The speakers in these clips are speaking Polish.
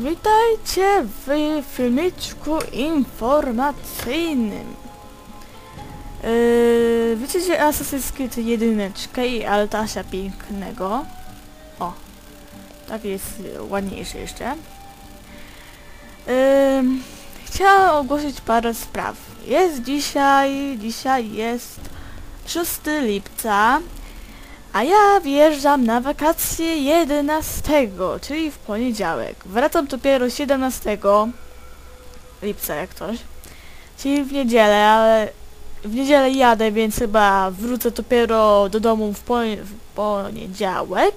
Witajcie w filmiczku informacyjnym. Yy, wiecie, że Assassin's Creed jedyneczkę i Altasia pięknego. O, tak jest ładniejszy jeszcze. Yy, chciałam ogłosić parę spraw. Jest dzisiaj, dzisiaj jest 6 lipca, a ja wjeżdżam na wakacje 11, czyli w poniedziałek. Wracam dopiero 17 lipca jak coś. Czyli w niedzielę, ale w niedzielę jadę, więc chyba wrócę dopiero do domu w, w poniedziałek.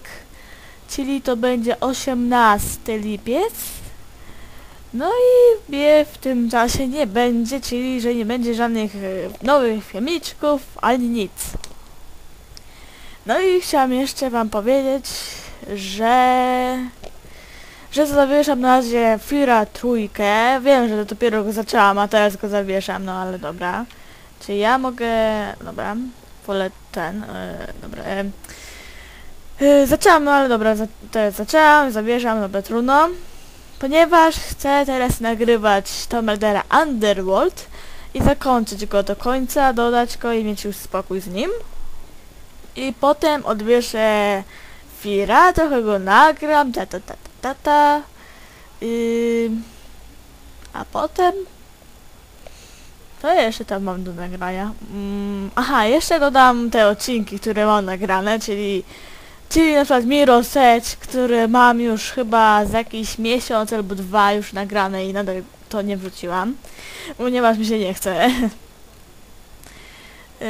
Czyli to będzie 18 lipiec. No i mnie w tym czasie nie będzie, czyli że nie będzie żadnych e, nowych filmiczków, ani nic. No i chciałam jeszcze wam powiedzieć, że... że zawieszam na razie Fira trójkę. Wiem, że dopiero go zaczęłam, a teraz go zawieszam, no ale dobra. Czy ja mogę... dobra, wolę ten, yy, dobra. Yy, zaczęłam, no ale dobra, za, teraz zaczęłam, zawieszam, dobra, trudno. Ponieważ chcę teraz nagrywać Tomb Raidera Underworld i zakończyć go do końca, dodać go i mieć już spokój z nim. I potem odwieszę Fira, trochę go nagram, ta ta ta ta ta. Yy, a potem... Co jeszcze tam mam do nagrania? Mm, aha, jeszcze dodam te odcinki, które mam nagrane, czyli... Czyli na przykład Miro Set, które mam już chyba za jakiś miesiąc albo dwa już nagrane i nadal to nie wrzuciłam. Ponieważ mi się nie chce. yy...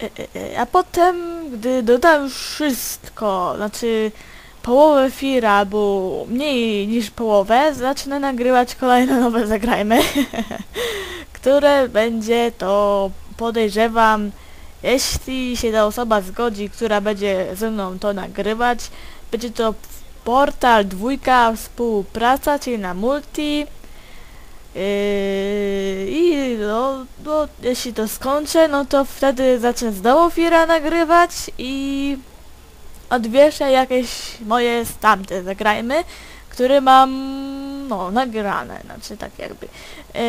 E, e, e, A potem, gdy dodam już wszystko, znaczy połowę fira, albo mniej niż połowę, zacznę nagrywać kolejne nowe Zagrajmy, które będzie to, podejrzewam, jeśli się ta osoba zgodzi, która będzie ze mną to nagrywać, będzie to portal dwójka współpraca, czyli na multi, Yy, jeśli to skończę, no to wtedy zacznę znowu Fira nagrywać i odwieszę jakieś moje stamte zagrajmy, które mam no nagrane, znaczy tak jakby. Yy,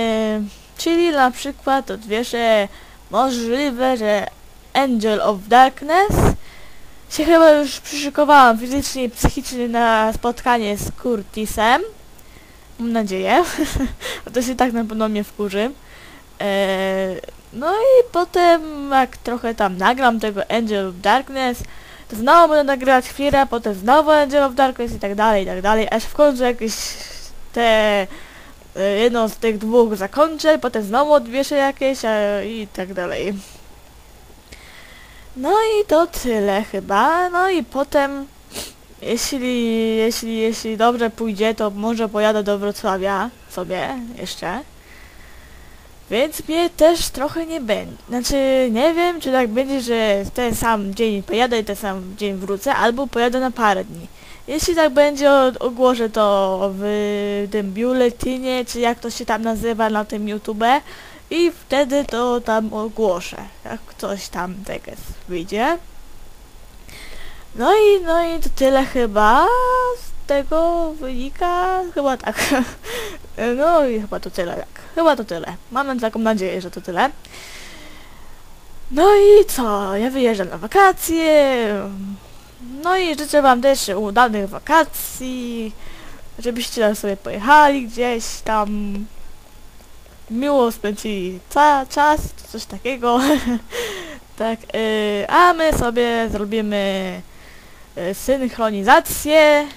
czyli na przykład odwieszę możliwe, że Angel of Darkness się chyba już przyszykowałam fizycznie i psychicznie na spotkanie z Curtisem. Mam nadzieję. to się tak na pewno mnie wkurzy. Eee, no i potem jak trochę tam nagram tego Angel of Darkness, to znowu będę nagrywać chwilę, potem znowu Angel of Darkness i tak dalej, i tak dalej, aż w końcu jakieś te e, jedną z tych dwóch zakończę, potem znowu odwieszę jakieś i tak dalej. No i to tyle chyba, no i potem jeśli, jeśli, jeśli dobrze pójdzie, to może pojadę do Wrocławia sobie jeszcze. Więc mnie też trochę nie będzie. Znaczy, nie wiem, czy tak będzie, że ten sam dzień pojadę i ten sam dzień wrócę, albo pojadę na parę dni. Jeśli tak będzie, ogłoszę to w tym biuletynie, czy jak to się tam nazywa na tym YouTube i wtedy to tam ogłoszę, jak coś tam tego wyjdzie. No i, no i to tyle chyba z tego wynika, chyba tak. No i chyba to tyle, tak. Chyba to tyle. Mam taką nadzieję, że to tyle. No i co? Ja wyjeżdżam na wakacje. No i życzę wam też udanych wakacji. Żebyście sobie pojechali gdzieś tam. Miło spędzili czas, coś takiego. tak, yy, a my sobie zrobimy E, synchronizację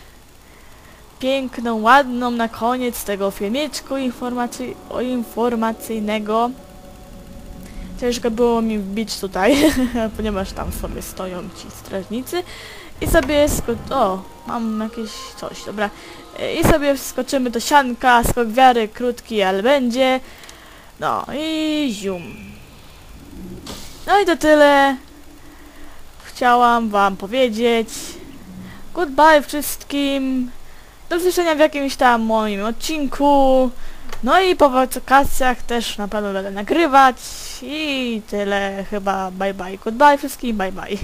piękną, ładną na koniec tego filmiczku informacji informacyjnego. Ciężko było mi wbić tutaj, ponieważ tam sobie stoją ci strażnicy. I sobie sko... O, mam jakieś coś, dobra. I sobie skoczymy do sianka, skok wiary krótki, ale będzie. No i zium. No i to tyle chciałam wam powiedzieć. Goodbye wszystkim. Do usłyszenia w jakimś tam moim odcinku. No i po wakacjach też na pewno będę nagrywać. I tyle chyba. Bye bye. Goodbye wszystkim. Bye bye.